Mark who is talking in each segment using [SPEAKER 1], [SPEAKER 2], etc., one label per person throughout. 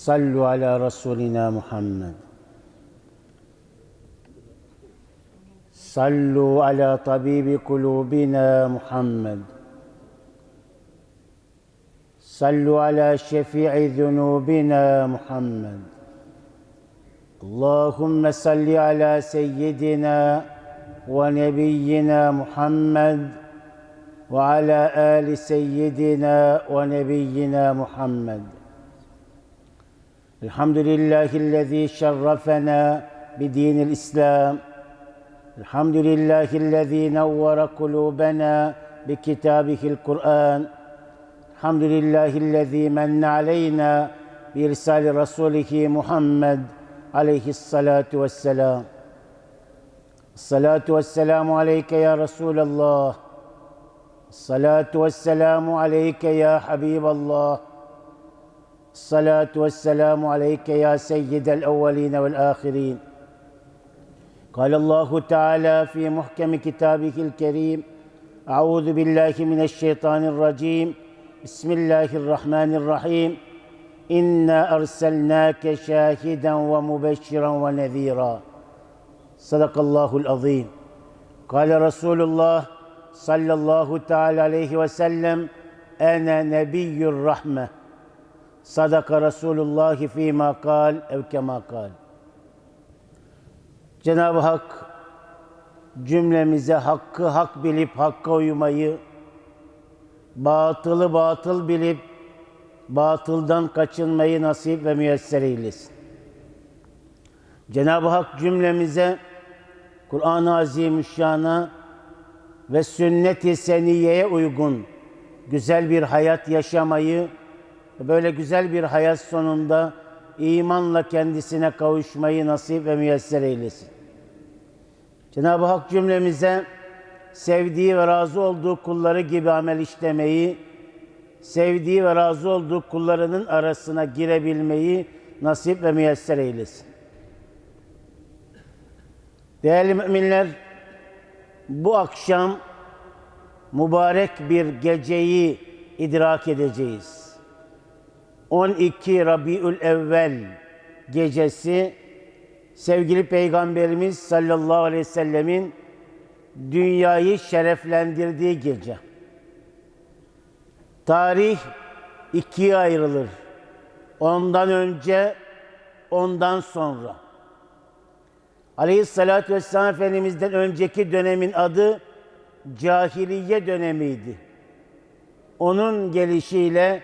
[SPEAKER 1] صلوا على رسولنا محمد. صلوا على طبيب قلوبنا محمد. صلوا على شفيع ذنوبنا محمد. اللهم صل على سيدنا ونبينا محمد وعلى آل سيدنا ونبينا محمد. الحمد لله الذي شرفنا بدين الإسلام. الحمد لله الذي نور قلوبنا بكتابه القرآن. الحمد لله الذي من علينا بإرسال رسوله محمد عليه الصلاة والسلام. الصلاة والسلام عليك يا رسول الله. الصلاة والسلام عليك يا حبيب الله. الصلاة والسلام عليك يا سيد الأولين والآخرين. قال الله تعالى في محكم كتابه الكريم أعوذ بالله من الشيطان الرجيم. بسم الله الرحمن الرحيم. إنا أرسلناك شاهدا ومبشرا ونذيرا. صدق الله العظيم. قال رسول الله صلى الله تعالى عليه وسلم أنا نبي الرحمة. sadaka Resulullah fîmâ kal ev kemâ kal. Cenab-ı Hak cümlemize hakkı hak bilip hakka uyumayı, batılı batıl bilip batıldan kaçınmayı nasip ve müyesser eylesin. Cenab-ı Hak cümlemize Kur'an-ı Azimüşşan'a ve sünnet-i seniyeye uygun güzel bir hayat yaşamayı böyle güzel bir hayat sonunda imanla kendisine kavuşmayı nasip ve müyesser eylesin. Cenab-ı Hak cümlemize sevdiği ve razı olduğu kulları gibi amel işlemeyi, sevdiği ve razı olduğu kullarının arasına girebilmeyi nasip ve müyesser eylesin. Değerli müminler, bu akşam mübarek bir geceyi idrak edeceğiz. 12 Rabiül Evvel gecesi sevgili Peygamberimiz sallallahu aleyhi ve sellemin dünyayı şereflendirdiği gece. Tarih ikiye ayrılır. Ondan önce, ondan sonra. Aleyhissalatü vesselam Efendimiz'den önceki dönemin adı cahiliye dönemiydi. Onun gelişiyle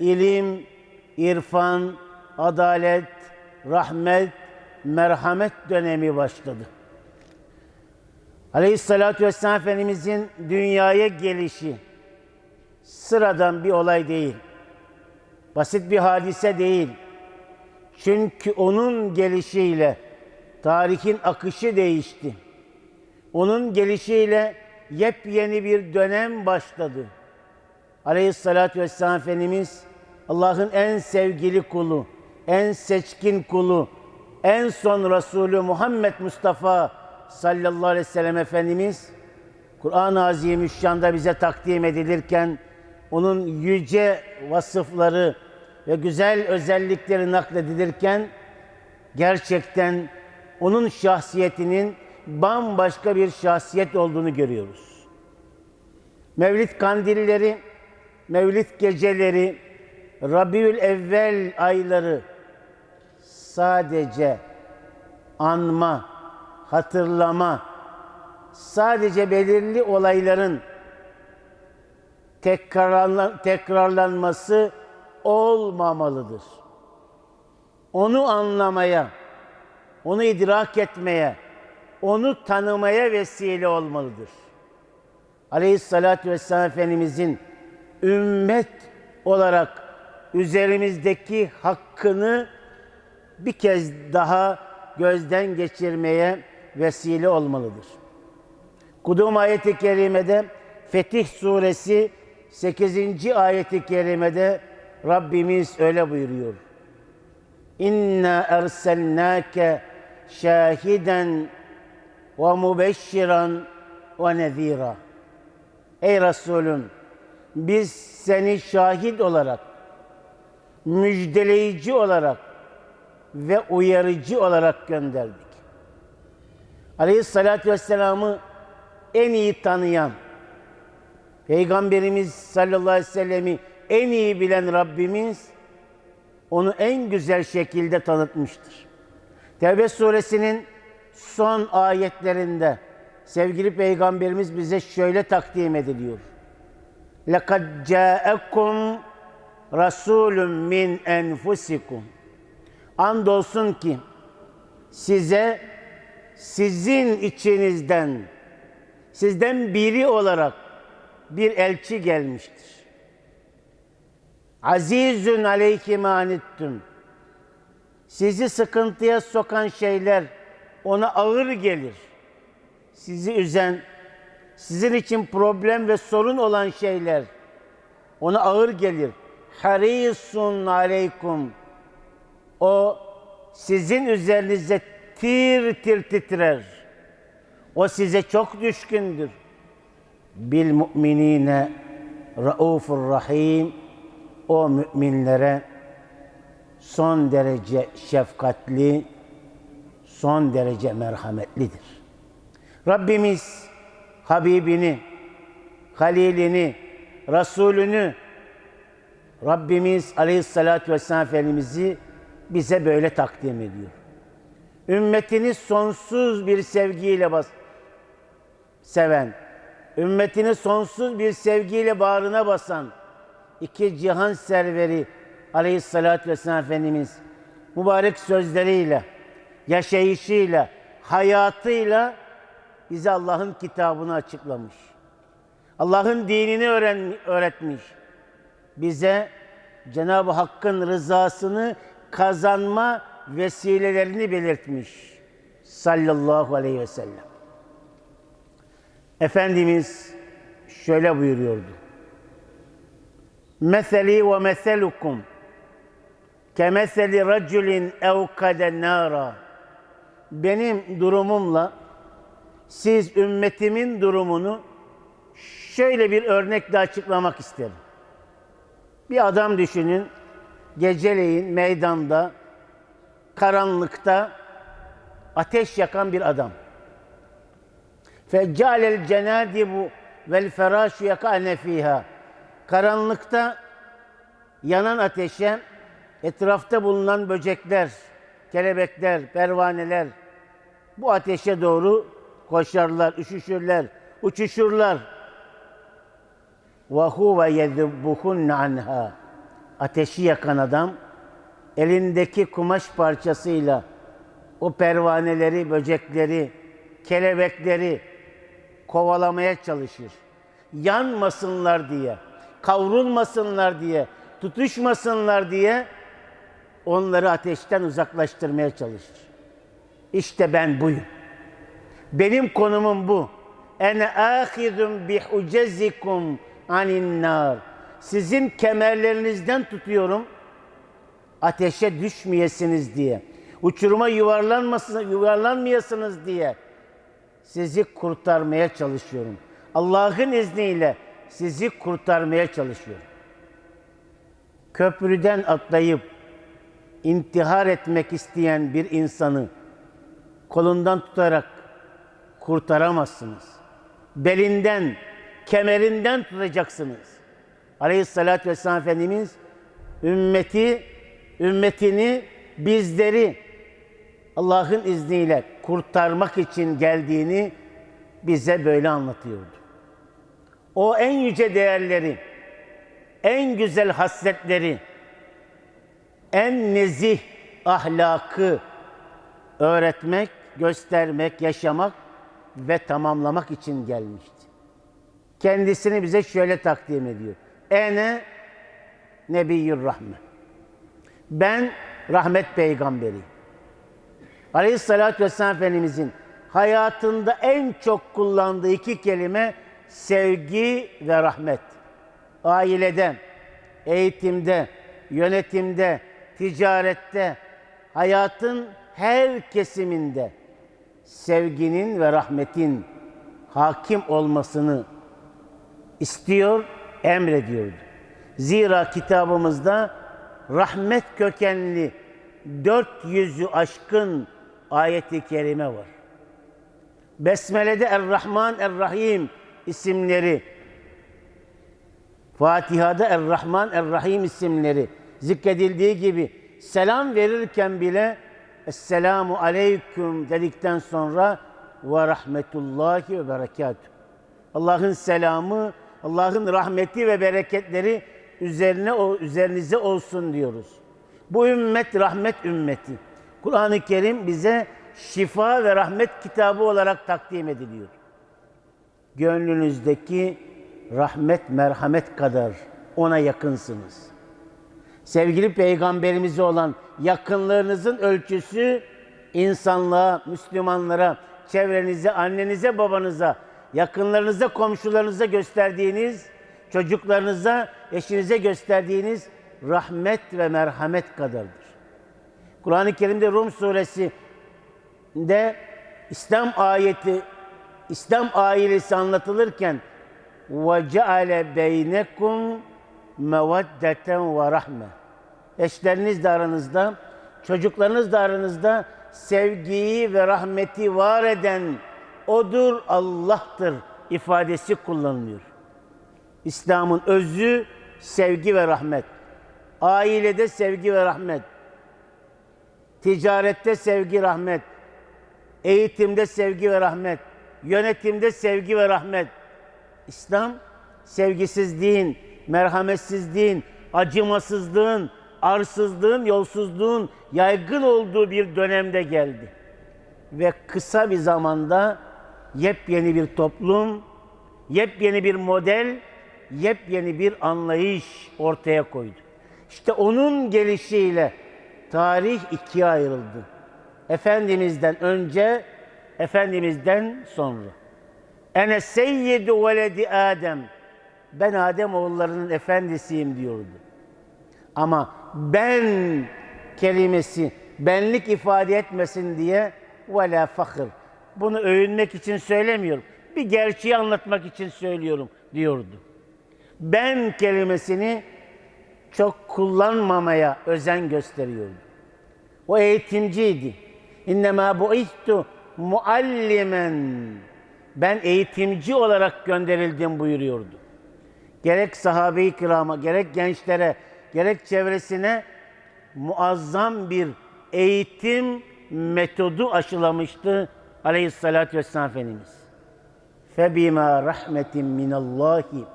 [SPEAKER 1] ilim, irfan, adalet, rahmet, merhamet dönemi başladı. Aleyhissalatü vesselam Efendimizin dünyaya gelişi sıradan bir olay değil. Basit bir hadise değil. Çünkü onun gelişiyle tarihin akışı değişti. Onun gelişiyle yepyeni bir dönem başladı. Aleyhissalatü vesselam Efendimiz Allah'ın en sevgili kulu, en seçkin kulu, en son Resulü Muhammed Mustafa sallallahu aleyhi ve sellem Efendimiz Kur'an-ı Azimüşşan'da bize takdim edilirken onun yüce vasıfları ve güzel özellikleri nakledilirken gerçekten onun şahsiyetinin bambaşka bir şahsiyet olduğunu görüyoruz. Mevlid kandilleri, Mevlid geceleri, Rabiül Evvel ayları sadece anma, hatırlama, sadece belirli olayların tekrarlan, tekrarlanması olmamalıdır. Onu anlamaya, onu idrak etmeye, onu tanımaya vesile olmalıdır. Aleyhissalatü vesselam Efendimizin ümmet olarak üzerimizdeki hakkını bir kez daha gözden geçirmeye vesile olmalıdır. Kudum ayeti kerimede Fetih suresi 8. ayeti kerimede Rabbimiz öyle buyuruyor. İnna erselnake şahiden ve mubeşşiran ve nezira. Ey Resulüm biz seni şahit olarak müjdeleyici olarak ve uyarıcı olarak gönderdik. Aleyhissalatü vesselam'ı en iyi tanıyan, Peygamberimiz sallallahu aleyhi ve sellemi en iyi bilen Rabbimiz onu en güzel şekilde tanıtmıştır. Tevbe suresinin son ayetlerinde sevgili Peygamberimiz bize şöyle takdim ediliyor. لَقَدْ جَاءَكُمْ Rasulüm min enfusikum. Andolsun ki size sizin içinizden sizden biri olarak bir elçi gelmiştir. Azizün aleykim anittüm. Sizi sıkıntıya sokan şeyler ona ağır gelir. Sizi üzen, sizin için problem ve sorun olan şeyler ona ağır gelir. Harisun aleykum. O sizin üzerinize tir tir titrer. O size çok düşkündür. Bil mu'minine raufur rahim. O müminlere son derece şefkatli, son derece merhametlidir. Rabbimiz Habibini, Halilini, Resulünü, Rabbimiz Aleyhisselatü Vesselam Efendimiz'i bize böyle takdim ediyor. Ümmetini sonsuz bir sevgiyle bas seven, ümmetini sonsuz bir sevgiyle bağrına basan, iki cihan serveri Aleyhisselatü Vesselam Efendimiz mübarek sözleriyle, yaşayışıyla, hayatıyla bize Allah'ın kitabını açıklamış. Allah'ın dinini öğren, öğretmiş. Bize Cenab-ı Hakk'ın rızasını kazanma vesilelerini belirtmiş. Sallallahu aleyhi ve sellem. Efendimiz şöyle buyuruyordu. Meseli ve meselukum kemeseli raculin evkade nara. Benim durumumla siz ümmetimin durumunu şöyle bir örnekle açıklamak isterim. Bir adam düşünün, geceleyin meydanda, karanlıkta ateş yakan bir adam. Feccalel cenadibu vel ferâşu yakâne fîhâ. Karanlıkta yanan ateşe etrafta bulunan böcekler, kelebekler, pervaneler bu ateşe doğru koşarlar, üşüşürler, uçuşurlar. Ve huve yezubbuhunne anha. Ateşi yakan adam elindeki kumaş parçasıyla o pervaneleri, böcekleri, kelebekleri kovalamaya çalışır. Yanmasınlar diye, kavrulmasınlar diye, tutuşmasınlar diye onları ateşten uzaklaştırmaya çalışır. İşte ben buyum. Benim konumum bu. Ene ahidun bi hucezikum anin nar. Sizin kemerlerinizden tutuyorum. Ateşe düşmeyesiniz diye. Uçuruma yuvarlanmasın, yuvarlanmayasınız diye. Sizi kurtarmaya çalışıyorum. Allah'ın izniyle sizi kurtarmaya çalışıyorum. Köprüden atlayıp intihar etmek isteyen bir insanı kolundan tutarak kurtaramazsınız. Belinden, kemerinden tutacaksınız. Aleyhissalatü vesselam Efendimiz ümmeti, ümmetini, bizleri Allah'ın izniyle kurtarmak için geldiğini bize böyle anlatıyordu. O en yüce değerleri, en güzel hasletleri, en nezih ahlakı öğretmek, göstermek, yaşamak ve tamamlamak için gelmişti. Kendisini bize şöyle takdim ediyor. Ene Nebiyyur Rahme. Ben rahmet peygamberi. Aleyhissalatü vesselam Efendimizin hayatında en çok kullandığı iki kelime sevgi ve rahmet. Ailede, eğitimde, yönetimde, ticarette, hayatın her kesiminde sevginin ve rahmetin hakim olmasını istiyor, emrediyordu. Zira kitabımızda rahmet kökenli 400'ü aşkın ayeti kerime var. Besmele'de Er-Rahman Er-Rahim isimleri, Fatiha'da Er-Rahman Er-Rahim isimleri zikredildiği gibi selam verirken bile Esselamu Aleyküm dedikten sonra ve rahmetullahi ve berekatuhu. Allah'ın selamı, Allah'ın rahmeti ve bereketleri üzerine o üzerinize olsun diyoruz. Bu ümmet rahmet ümmeti. Kur'an-ı Kerim bize şifa ve rahmet kitabı olarak takdim ediliyor. Gönlünüzdeki rahmet, merhamet kadar ona yakınsınız. Sevgili peygamberimize olan yakınlığınızın ölçüsü insanlığa, Müslümanlara, çevrenize, annenize, babanıza, yakınlarınıza, komşularınıza gösterdiğiniz, çocuklarınıza, eşinize gösterdiğiniz rahmet ve merhamet kadardır. Kur'an-ı Kerim'de Rum suresinde İslam ayeti, İslam ailesi anlatılırken وَجَعَلَ بَيْنَكُمْ مَوَدَّةً وَرَحْمَةً Eşleriniz de aranızda, çocuklarınız da aranızda sevgiyi ve rahmeti var eden odur Allah'tır ifadesi kullanılıyor. İslam'ın özü sevgi ve rahmet. Ailede sevgi ve rahmet. Ticarette sevgi, rahmet. Eğitimde sevgi ve rahmet. Yönetimde sevgi ve rahmet. İslam sevgisizliğin, merhametsizliğin, acımasızlığın, arsızlığın, yolsuzluğun yaygın olduğu bir dönemde geldi. Ve kısa bir zamanda yepyeni bir toplum, yepyeni bir model, yepyeni bir anlayış ortaya koydu. İşte onun gelişiyle tarih ikiye ayrıldı. Efendimiz'den önce, Efendimiz'den sonra. Ene seyyidu veledi Adem. Ben Adem oğullarının efendisiyim diyordu. Ama ben kelimesi benlik ifade etmesin diye ve la fakir. Bunu övünmek için söylemiyorum. Bir gerçeği anlatmak için söylüyorum diyordu. Ben kelimesini çok kullanmamaya özen gösteriyordu. O eğitimciydi. İnnemâ bu'istu muallimen. Ben eğitimci olarak gönderildim buyuruyordu. Gerek sahabe-i kirama, gerek gençlere, gerek çevresine muazzam bir eğitim metodu aşılamıştı aleyhissalatü vesselam Efendimiz. فَبِمَا رَحْمَةٍ مِنَ اللّٰهِ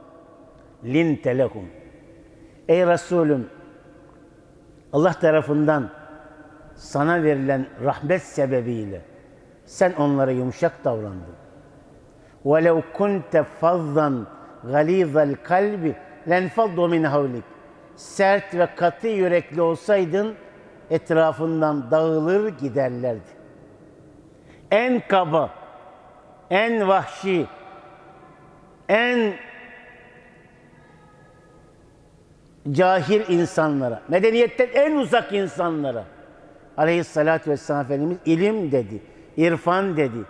[SPEAKER 1] لِنْتَ لَهُمْ Ey Resulüm, Allah tarafından sana verilen rahmet sebebiyle sen onlara yumuşak davrandın. وَلَوْ كُنْتَ فَظًّا غَلِيظَ الْقَلْبِ لَنْفَضُّ مِنْ حَوْلِكَ Sert ve katı yürekli olsaydın etrafından dağılır giderlerdi. En kaba, en vahşi, en cahil insanlara, medeniyetten en uzak insanlara aleyhissalatü vesselam Efendimiz ilim dedi, irfan dedi,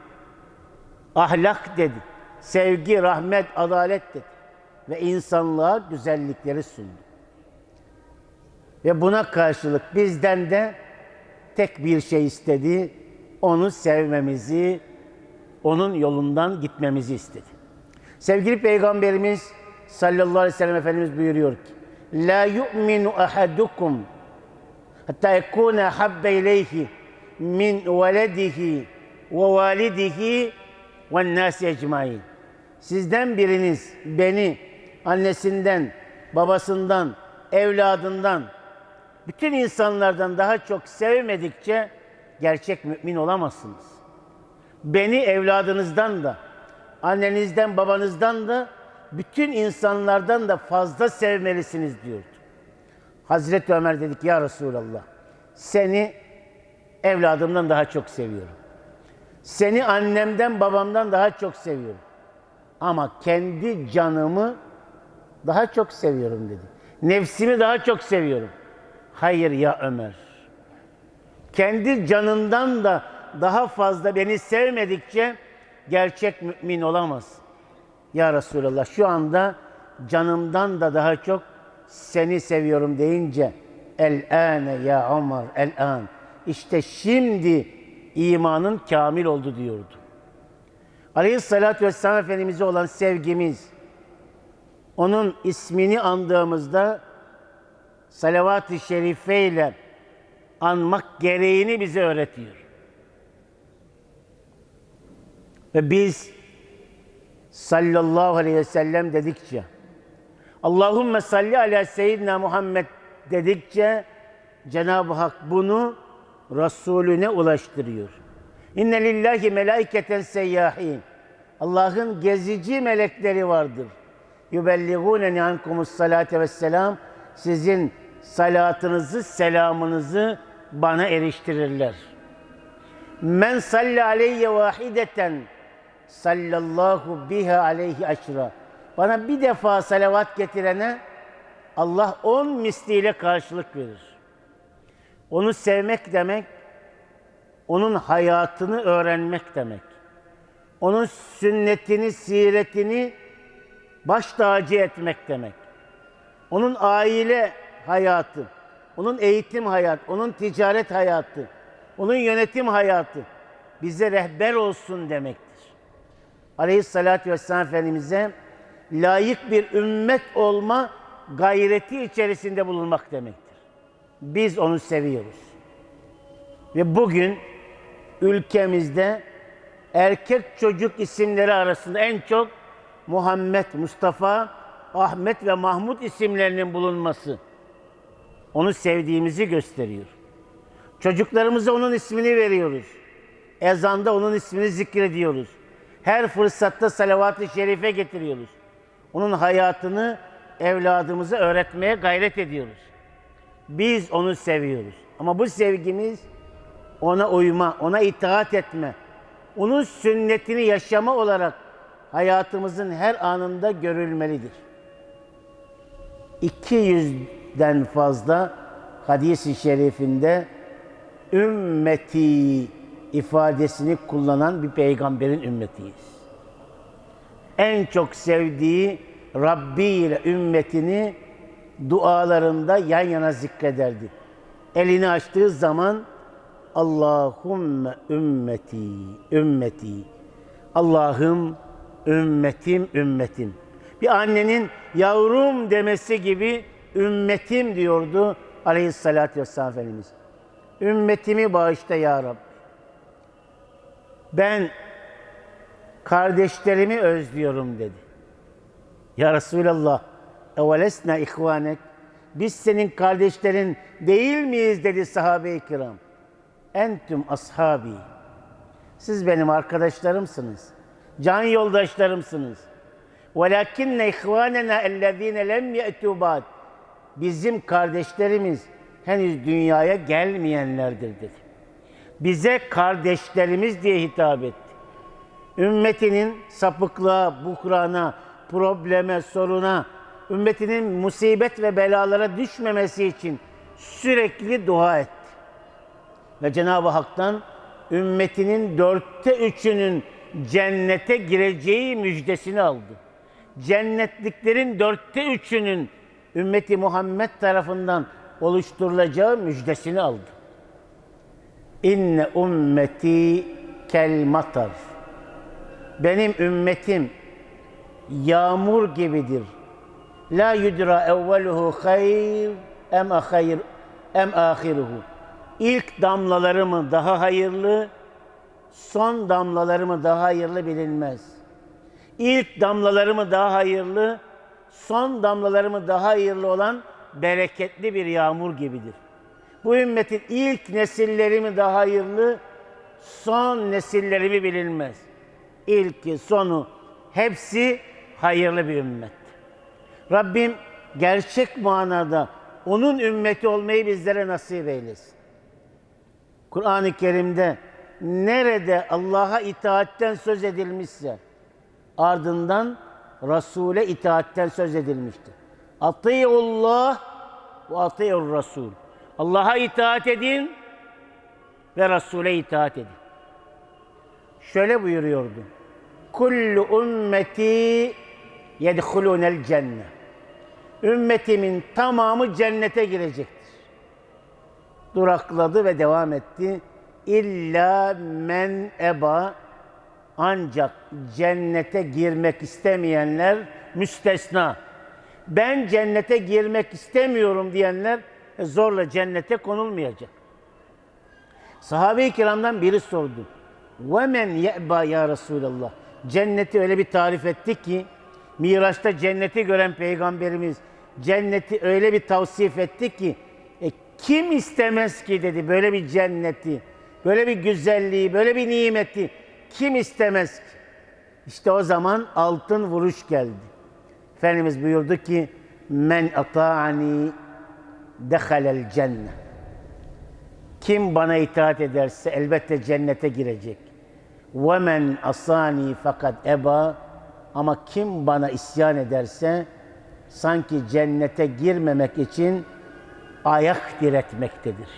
[SPEAKER 1] ahlak dedi, sevgi, rahmet, adalet dedi ve insanlığa güzellikleri sundu. Ve buna karşılık bizden de tek bir şey istedi, onu sevmemizi, onun yolundan gitmemizi istedi. Sevgili Peygamberimiz sallallahu aleyhi ve sellem Efendimiz buyuruyor ki, La yu'minu ahadukum hatta yekune habbe ileyhi min veledihi ve validihi ve nâsi ecmain. Sizden biriniz beni annesinden, babasından, evladından, bütün insanlardan daha çok sevmedikçe gerçek mümin olamazsınız. Beni evladınızdan da, annenizden, babanızdan da, bütün insanlardan da fazla sevmelisiniz diyordu. Hazreti Ömer dedik ya Resulallah, seni evladımdan daha çok seviyorum. Seni annemden, babamdan daha çok seviyorum. Ama kendi canımı daha çok seviyorum dedi. Nefsimi daha çok seviyorum. Hayır ya Ömer. Kendi canından da daha fazla beni sevmedikçe gerçek mümin olamaz. Ya Resulallah şu anda canımdan da daha çok seni seviyorum deyince El-ane ya Ömer, el-an. İşte şimdi imanın kamil oldu diyordu. Aleyhissalatü vesselam Efendimiz'e olan sevgimiz, onun ismini andığımızda salavat-ı şerife ile anmak gereğini bize öğretiyor. Ve biz sallallahu aleyhi ve sellem dedikçe, Allahümme salli ala seyyidina Muhammed dedikçe Cenab-ı Hak bunu Resulüne ulaştırıyor. İnne lillahi melaiketen seyyahin. Allah'ın gezici melekleri vardır. Yubelligûne ankumus salate ve selam. Sizin salatınızı, selamınızı bana eriştirirler. Men salli aleyye vahideten sallallahu biha aleyhi aşra. Bana bir defa salavat getirene Allah on misliyle karşılık verir. Onu sevmek demek, onun hayatını öğrenmek demek. Onun sünnetini, siretini baş tacı etmek demek. Onun aile hayatı, onun eğitim hayatı, onun ticaret hayatı, onun yönetim hayatı bize rehber olsun demektir. Aleyhissalatü vesselam Efendimiz'e layık bir ümmet olma gayreti içerisinde bulunmak demektir. Biz onu seviyoruz. Ve bugün ülkemizde erkek çocuk isimleri arasında en çok Muhammed, Mustafa, Ahmet ve Mahmud isimlerinin bulunması onu sevdiğimizi gösteriyor. Çocuklarımıza onun ismini veriyoruz. Ezanda onun ismini zikrediyoruz. Her fırsatta salavat-ı şerife getiriyoruz. Onun hayatını evladımıza öğretmeye gayret ediyoruz. Biz onu seviyoruz. Ama bu sevgimiz ona uyma, ona itaat etme, onun sünnetini yaşama olarak hayatımızın her anında görülmelidir. 200'den fazla hadis-i şerifinde ümmeti ifadesini kullanan bir peygamberin ümmetiyiz. En çok sevdiği Rabbi ile ümmetini dualarında yan yana zikrederdi. Elini açtığı zaman Allahümme ümmeti, ümmeti. Allah'ım ümmetim, ümmetim. Bir annenin yavrum demesi gibi ümmetim diyordu aleyhissalatü vesselam Efendimiz. Ümmetimi bağışla ya Rabbi. Ben kardeşlerimi özlüyorum dedi. Ya Resulallah, evelesna ihvanek. Biz senin kardeşlerin değil miyiz dedi sahabe-i kiram. Entüm ashabi. Siz benim arkadaşlarımsınız. Can yoldaşlarımsınız. Velakinne ihvanena ellezine lem ye'tu. Bizim kardeşlerimiz henüz dünyaya gelmeyenlerdir dedi. Bize kardeşlerimiz diye hitap etti. Ümmetinin sapıklığa, buhrana, probleme, soruna, ümmetinin musibet ve belalara düşmemesi için sürekli dua etti. Ve Cenab-ı Hak'tan ümmetinin dörtte üçünün cennete gireceği müjdesini aldı. Cennetliklerin dörtte üçünün ümmeti Muhammed tarafından oluşturulacağı müjdesini aldı. İnne ümmeti kel matar. Benim ümmetim yağmur gibidir. La yudra evveluhu hayr em ahayr em ahiruhu. İlk damlaları mı daha hayırlı, son damlaları mı daha hayırlı bilinmez. İlk damlaları mı daha hayırlı, son damlaları mı daha hayırlı olan bereketli bir yağmur gibidir. Bu ümmetin ilk nesilleri mi daha hayırlı, son nesilleri mi bilinmez. İlki, sonu, hepsi hayırlı bir ümmet. Rabbim gerçek manada onun ümmeti olmayı bizlere nasip eylesin. Kur'an-ı Kerim'de nerede Allah'a itaatten söz edilmişse ardından Resul'e itaatten söz edilmiştir. Atiyullah ve atiyur Resul. Allah'a itaat edin ve Resul'e itaat edin. Şöyle buyuruyordu. Kullu ümmeti yedhulunel cennet. Ümmetimin tamamı cennete girecektir. durakladı ve devam etti. İlla men eba ancak cennete girmek istemeyenler müstesna. Ben cennete girmek istemiyorum diyenler e, zorla cennete konulmayacak. Sahabe-i kiramdan biri sordu. وَمَنْ يَأْبَى ya Resulallah. Cenneti öyle bir tarif etti ki, Miraç'ta cenneti gören Peygamberimiz cenneti öyle bir tavsif etti ki, e, kim istemez ki dedi böyle bir cenneti, böyle bir güzelliği, böyle bir nimeti kim istemez ki? İşte o zaman altın vuruş geldi. Efendimiz buyurdu ki men ata'ani dehalel cenne. Kim bana itaat ederse elbette cennete girecek. Ve men asani fakat eba ama kim bana isyan ederse sanki cennete girmemek için ayak diretmektedir.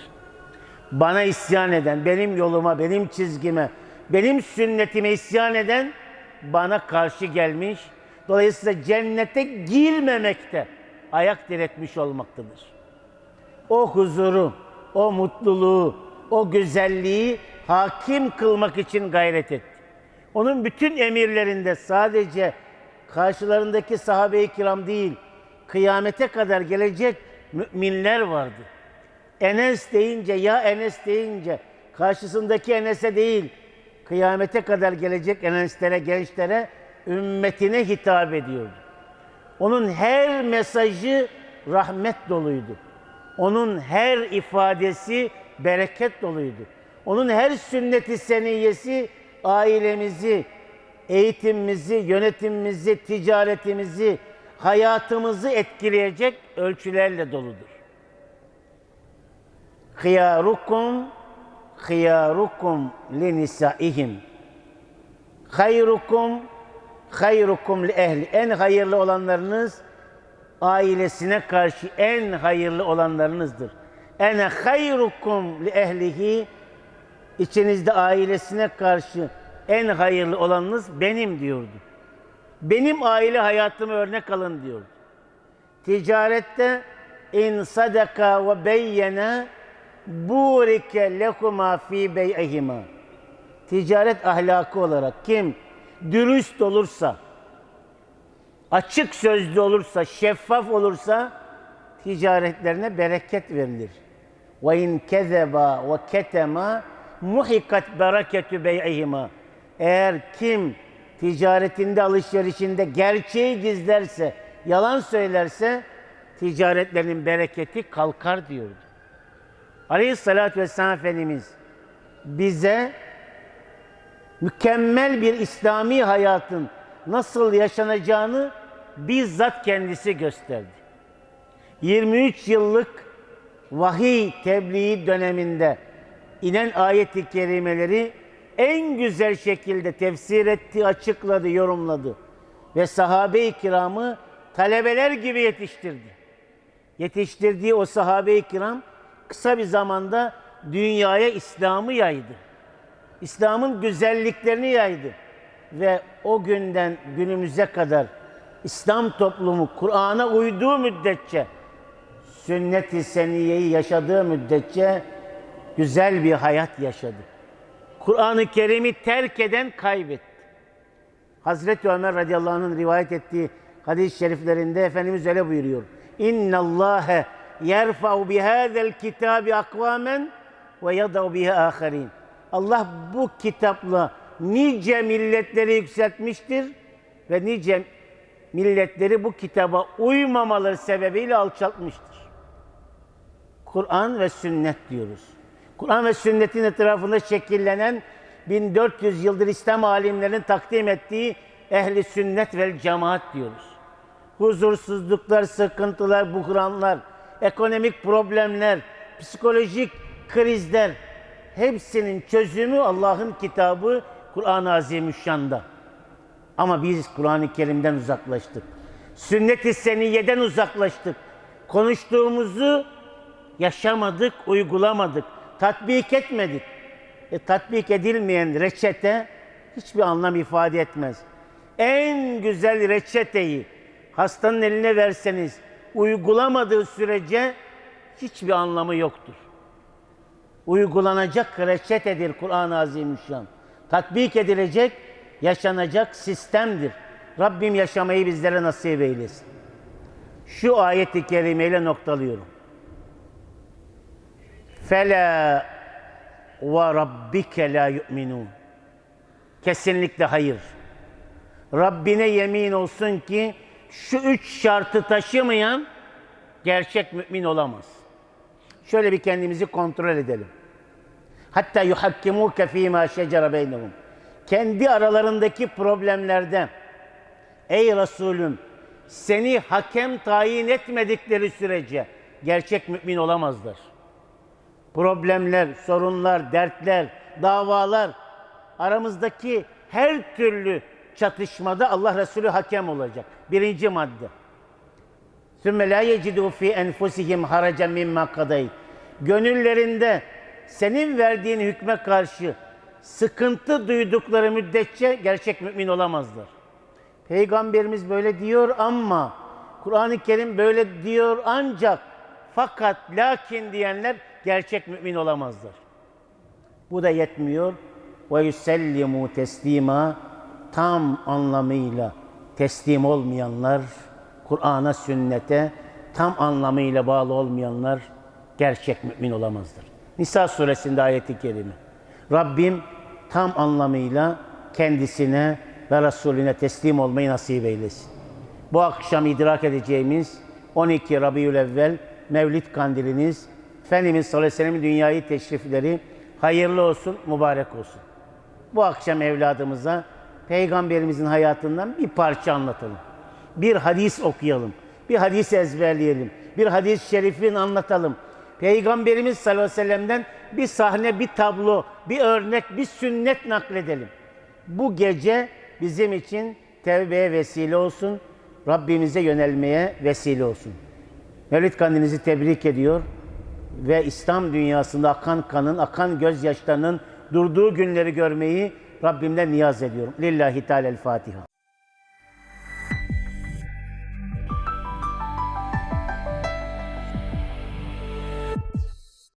[SPEAKER 1] Bana isyan eden, benim yoluma, benim çizgime, benim sünnetime isyan eden bana karşı gelmiş. Dolayısıyla cennete girmemekte ayak diretmiş olmaktadır o huzuru, o mutluluğu, o güzelliği hakim kılmak için gayret etti. Onun bütün emirlerinde sadece karşılarındaki sahabe-i kiram değil, kıyamete kadar gelecek müminler vardı. Enes deyince, ya Enes deyince, karşısındaki Enes'e değil, kıyamete kadar gelecek Enes'lere, gençlere, ümmetine hitap ediyordu. Onun her mesajı rahmet doluydu. Onun her ifadesi bereket doluydu. Onun her sünneti seniyesi ailemizi, eğitimimizi, yönetimimizi, ticaretimizi, hayatımızı etkileyecek ölçülerle doludur. Hıyarukum li nisaihim. Hayrukum hayrukum li. En hayırlı olanlarınız ailesine karşı en hayırlı olanlarınızdır. Ene hayrukum li ehlihi içinizde ailesine karşı en hayırlı olanınız benim diyordu. Benim aile hayatımı örnek alın diyordu. Ticarette in sadaka ve beyyene burike lekuma fi bey'ihima. Ticaret ahlakı olarak kim dürüst olursa, açık sözlü olursa, şeffaf olursa ticaretlerine bereket verilir. Ve in kezeba ve ketema muhikat bereketü bey'ihima. Eğer kim ticaretinde, alışverişinde gerçeği gizlerse, yalan söylerse ticaretlerinin bereketi kalkar diyordu. Aleyhissalatü vesselam Efendimiz bize mükemmel bir İslami hayatın nasıl yaşanacağını bizzat kendisi gösterdi. 23 yıllık vahiy tebliği döneminde inen ayet-i kerimeleri en güzel şekilde tefsir etti, açıkladı, yorumladı. Ve sahabe-i kiramı talebeler gibi yetiştirdi. Yetiştirdiği o sahabe-i kiram kısa bir zamanda dünyaya İslam'ı yaydı. İslam'ın güzelliklerini yaydı. Ve o günden günümüze kadar İslam toplumu Kur'an'a uyduğu müddetçe, sünnet-i seniyeyi yaşadığı müddetçe güzel bir hayat yaşadı. Kur'an-ı Kerim'i terk eden kaybetti. Hazreti Ömer radıyallahu anh'ın rivayet ettiği hadis-i şeriflerinde Efendimiz öyle buyuruyor. İnna Bihâzel kitabi akvamen ve yada'u biha aharin. Allah bu kitapla nice milletleri yükseltmiştir ve nice milletleri bu kitaba uymamaları sebebiyle alçaltmıştır. Kur'an ve sünnet diyoruz. Kur'an ve sünnetin etrafında şekillenen 1400 yıldır İslam alimlerinin takdim ettiği ehli sünnet vel cemaat diyoruz. Huzursuzluklar, sıkıntılar, buhranlar, ekonomik problemler, psikolojik krizler hepsinin çözümü Allah'ın kitabı Kur'an-ı Azimüşşan'da. Ama biz Kur'an-ı Kerim'den uzaklaştık. Sünnet-i seniyeden uzaklaştık. Konuştuğumuzu yaşamadık, uygulamadık, tatbik etmedik. E, tatbik edilmeyen reçete hiçbir anlam ifade etmez. En güzel reçeteyi hastanın eline verseniz uygulamadığı sürece hiçbir anlamı yoktur. uygulanacak reçetedir Kur'an-ı Azimüşşan. Tatbik edilecek, yaşanacak sistemdir. Rabbim yaşamayı bizlere nasip eylesin. Şu ayeti kerimeyle noktalıyorum. Fela ve rabbike la yu'minun. Kesinlikle hayır. Rabbine yemin olsun ki şu üç şartı taşımayan gerçek mümin olamaz. Şöyle bir kendimizi kontrol edelim. Hatta yuhakkimuke fîmâ şecere beynehum. Kendi aralarındaki problemlerde ey Resulüm seni hakem tayin etmedikleri sürece gerçek mümin olamazlar. Problemler, sorunlar, dertler, davalar aramızdaki her türlü çatışmada Allah Resulü hakem olacak. Birinci madde. Sümme la yecidu fi enfusihim haracen mimma kadayt. Gönüllerinde senin verdiğin hükme karşı sıkıntı duydukları müddetçe gerçek mümin olamazlar. Peygamberimiz böyle diyor ama Kur'an-ı Kerim böyle diyor ancak fakat lakin diyenler gerçek mümin olamazlar. Bu da yetmiyor. Ve yusellimu teslima tam anlamıyla teslim olmayanlar, Kur'an'a, sünnete tam anlamıyla bağlı olmayanlar gerçek mümin olamazlar. Nisa suresinde ayeti kerime. Rabbim tam anlamıyla kendisine ve Resulüne teslim olmayı nasip eylesin. Bu akşam idrak edeceğimiz 12 Rabiülevvel Mevlid kandiliniz Efendimiz sallallahu aleyhi ve sellem'in dünyayı teşrifleri hayırlı olsun, mübarek olsun. Bu akşam evladımıza Peygamberimizin hayatından bir parça anlatalım. Bir hadis okuyalım. Bir hadis ezberleyelim. Bir hadis-i şerifini anlatalım. Peygamberimiz sallallahu aleyhi ve sellem'den bir sahne, bir tablo, bir örnek, bir sünnet nakledelim. Bu gece bizim için tevbeye vesile olsun. Rabbimize yönelmeye vesile olsun. Mevlid kandilinizi tebrik ediyor ve İslam dünyasında akan kanın, akan gözyaşlarının durduğu günleri görmeyi Rabbimden niyaz ediyorum. Lillahi Teala'l Fatiha.